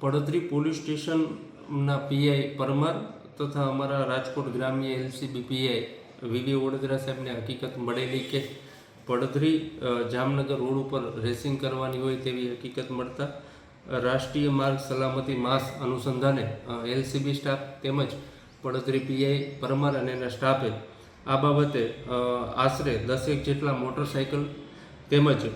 પડોદરી police સ્ટેશનના PI Parmar તથા અમારા રાજકોટ ગ્રામ્ય એલસીબી પીઆઈ વીવી વડોદરા સાહેબને હકીકત મળેલી કે પડધરી જામનગર રોડ ઉપર રેસિંગ કરવાની હોય તેવી હકીકત મળતા રાષ્ટ્રીય માર્ગ સલામતી માસ અનુસંધાને એલસીબી સ્ટાફ તેમજ પડધરી પીઆઈ પરમાર અને એના સ્ટાફે આ બાબતે આશરે દસેક જેટલા મોટરસાઇકલ તેમજ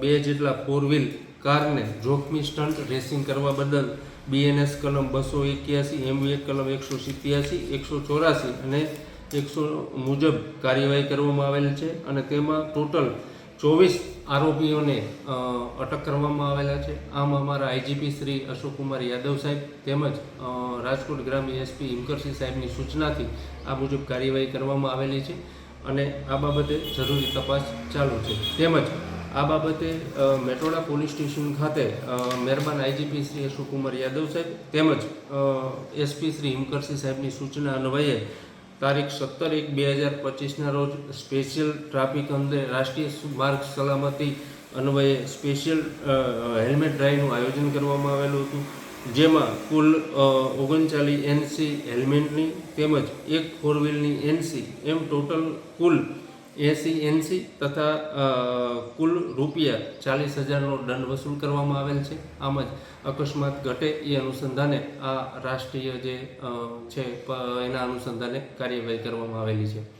બે જેટલા ફોર વ્હીલ કારને જોખમી સ્ટન્ટ રેસિંગ કરવા બદલ બીએનએસ કલમ બસો એક્યાસી એમવીએ કલમ એકસો સિત્યાસી, એકસો ચોરાસી અને એકસો મુજબ કાર્યવાહી કરવામાં આવેલ છે અને તેમાં ટોટલ ચોવીસ આરોપીઓને અટક કરવામાં આવેલા છે. આમ અમારા આઈજીપી શ્રી અશોકકુમાર યાદવ સાહેબ તેમજ રાજકોટ ગ્રામ્ય એસપી હિમકરસિંહ સાહેબની સૂચનાથી આ મુજબ કાર્યવાહી કરવામાં આવેલી છે અને આ બાબતે જરૂરી તપાસ ચાલુ છે. તેમજ આ બાબતે મેટોડા પોલીસ સ્ટેશન ખાતે મહેરબાન આઈજીપી શ્રી અશોકકુમાર યાદવ સાહેબ તેમજ એસપી શ્રી હિમકરસિંહ સાહેબની સૂચના અન્વયે તારીખ સત્તર એક બે હજાર પચીસના રોજ સ્પેશિયલ ટ્રાફિક અંગે રાષ્ટ્રીય માર્ગ સલામતી અન્વયે સ્પેશિયલ હેલ્મેટ ડ્રાઈવનું આયોજન કરવામાં આવેલું હતું. જેમાં કુલ ઓગણચાલીસ એનસી હેલ્મેટની તેમજ એક ફોર વ્હીલની એનસી એમ ટોટલ કુલ એસી એનસી તથા કુલ રૂપિયા ચાલીસ હજારનો દંડ વસૂલ કરવામાં આવેલ છે. આમ જ અકસ્માત ઘટે એ અનુસંધાને આ રાષ્ટ્રીય જે છે એના અનુસંધાને કાર્યવાહી કરવામાં આવેલી છે.